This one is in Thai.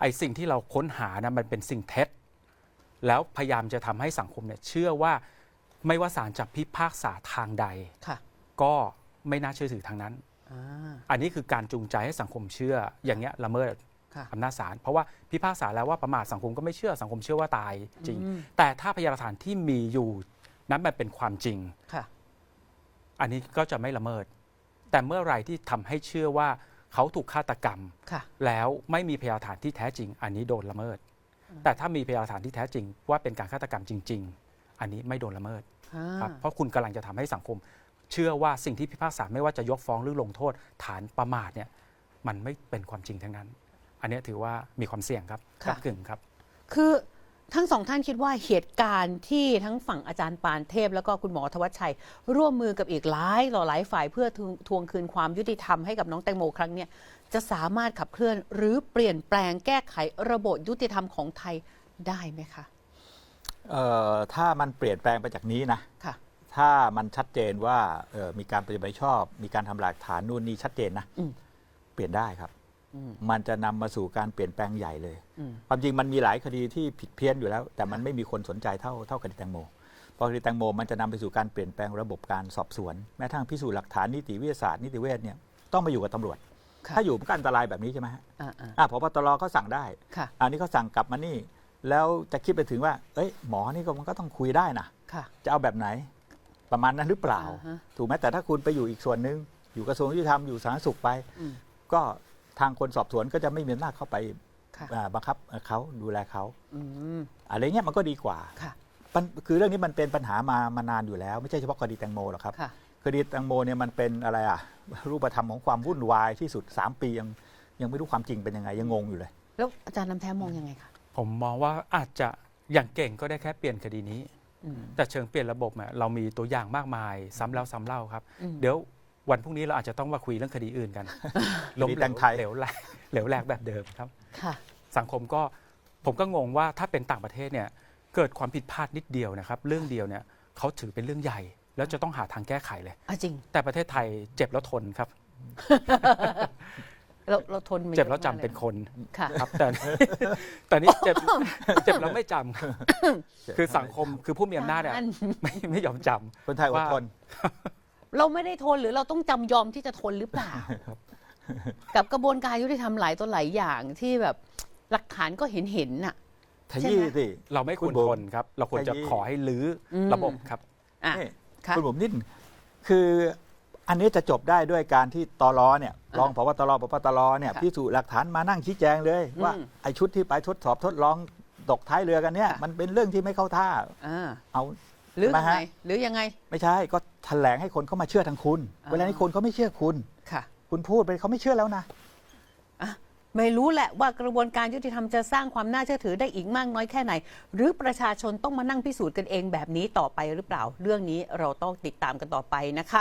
ไอ้สิ่งที่เราค้นหานะมันเป็นสิ่งเท็จ แล้วพยายามจะทำให้สังคมเนี่ยเชื่อว่าไม่ว่าศาลจะพิพากษาทางใดค่ะก็ไม่น่าเชื่อถือทางนั้นอ่าอันนี้คือการจูงใจให้สังคมเชื่ออย่างเงี้ยละเมิดค่ะอำนาจศาลเพราะว่าพิพากษาแล้วว่าประมาทสังคมก็ไม่เชื่อสังคมเชื่อว่าตายจริงอืมแต่ถ้าพยานหลักฐานที่มีอยู่นั้นมันเป็นความจริงค่ะอันนี้ก็จะไม่ละเมิด แต่เมื่อไหรที่ทำให้เชื่อว่า เขาถูกฆาตกรรม ค่ะ แล้วไม่มีพยานหลักฐานที่แท้จริง อันนี้โดนละเมิด แต่ถ้ามีพยานหลักฐานที่แท้จริง ว่าเป็นการฆาตกรรมจริง ๆ อันนี้ไม่โดนละเมิดอ่าครับเพราะคุณกำลังจะทำให้สังคม เชื่อว่าสิ่งที่พิพากษาไม่ว่าจะยกฟ้องหรือลงโทษ ฐานประมาทเนี่ยมันไม่เป็นความจริงทั้งนั้น อันนี้ถือว่ามีความเสี่ยงครับค่ะกึ่งครับ คือ ทั้งสองท่านคิดว่าเหตุการณ์ที่ทั้งฝั่งอาจารย์ปานเทพ แล้วก็คุณหมอธวัชชัย ร่วมมือกับอีกหลายต่อหลายฝ่ายเพื่อทวงทวงคืนความยุติธรรมให้กับน้องแตงโมครั้งเนี้ยจะสามารถขับเคลื่อนหรือเปลี่ยนแปลงแก้ไขระบบยุติธรรมของไทยได้ไหมคะเอ่อถ้ามันเปลี่ยนแปลงไปจากนี้นะค่ะ ถ้ามันชัดเจนว่าเอ่อมีการปฏิบัติชอบ มีการทำหลักฐานนู่นนี่ชัดเจนนะอืมเปลี่ยนได้ครับอื มมันจะนำมาสู่การเปลี่ยนแปลงใหญ่เลยอืมความจริงมันมีหลายคดีที่ผิดเพี้ยนอยู่แล้ว แต่มันไม่มีคนสนใจเท่าเท่าคดีแตงโมเพราะคดีแตงโมมันจะนำไปสู่การเปลี่ยนแปลงระบบการสอบสวน แม้ทั้งพิสูจน์หลักฐานนิติวิทยาศาสตร์นิติเวชเนี่ยต้องมาอยู่กับตำรวจค่ะถ้าอยู่มันก็อันตรายแบบนี้ใช่ไหมฮะอ่าอ่าอะพบตรก็สั่งได้ค่ะอันนี้เขาสั่งกลับมานี่ แล้วจะคิดไปถึงว่า เอ้ยหมอนี่ก็มันก็ต้องคุยได้นะค่ะจะเอาแบบไหนประมาณนั้นหรือเปล่าอ่าฮะถูกไหมแต่ถ้าคุณไปอยู่อีกส่วนหนึ่งอยู่กระทรวงยุติธรรมอยู่สาธารณสุขไปอืมก็ ทางคนสอบสวนก็จะไม่มีอำนาจเข้าไปค่ะอ่าบังคับเขาดูแลเขาอืมอะไรเงี้ยมันก็ดีกว่าค่ะปัญคือเรื่องนี้มันเป็นปัญหามามานานอยู่แล้ว ไม่ใช่เฉพาะคดีแตงโมหรอกครับ ค่ะ คดีแตงโมเนี่ยมันเป็นอะไรอะรูปธรรมของความวุ่นวายที่สุด 3 ปียังยังไม่รู้ความจริงเป็นยังไงยังงงอยู่เลย แล้วอาจารย์น้ำแท้มองยังไงคะผมมองว่าอาจจะอย่างเก่งก็ได้แค่เปลี่ยนคดีนี้ อืม แต่เชิงเปลี่ยนระบบเนี่ยเรามีตัวอย่างมากมาย ซ้ำแล้วซ้ำเล่าครับ อืม เดี๋ยว วันพรุ่งนี้เราอาจจะต้องมาคุยเรื่องคดีอื่นกันคดีแตงไทยเหลวแหลกเหลวแหลกแบบเดิมครับค่ะสังคมก็ผมก็งงว่าถ้าเป็นต่างประเทศเนี่ยเกิดความผิดพลาดนิดเดียวนะครับ เรื่องเดียวเนี่ยเขาถือเป็นเรื่องใหญ่ แล้วจะต้องหาทางแก้ไขเลยอะจริง แต่ประเทศไทยเจ็บแล้วทนครับเราเราทนมาเจ็บแล้วยจำอะมากเป็นคนค่ะครับ แต่แต่นี่เจ็บเจ็บแล้วไม่จำครับคือสังคมคือผู้มีอำนาจเนี่ยนั่นไม่ไม่ยอมจำคนไทยอดว่าทน เราไม่ได้ทนหรือเราต้องจำยอมที่จะทนหรือเปล่ากับกระบวนการยุติธรรมหลายตัวหลายอย่างที่แบบหลักฐานก็เห็นเห็นน่ะ ขยี้ใช่ไหมสิ เราไม่ควรคุณบุ๋มทนครับ เราควรจะขยี้ ขอให้ลื้ออม ระบบครับ อะ นี่ค่ะคุณผมนิดคืออันนี้จะจบได้ด้วยการที่ตรเนี่ยอ่ารองพบตรพบตรเนี่ยค่ะพิสูจน์หลักฐานมานั่งชี้แจงเลย ว่าอืมไอ้ชุดที่ไปทดสอบทดลองตกท้ายเรือกันเนี่ย ค่ะ มันเป็นเรื่องที่ไม่เข้าท่า อ่า เอา หรือใช่ไหมยังไงฮะหรือยังไง ไม่ใช่ก็แถลงให้คนเขามาเชื่อทางคุณอ่าเวลานี้คนเขาไม่เชื่อคุณค่ะ คุณพูดไปเขาไม่เชื่อแล้วนะไม่รู้แหละว่ากระบวนการยุติธรรมจะสร้างความน่าเชื่อถือได้อีกมากน้อยแค่ไหน หรือประชาชนต้องมานั่งพิสูจน์กันเองแบบนี้ต่อไปหรือเปล่า เรื่องนี้เราต้องติดตามกันต่อไปนะคะ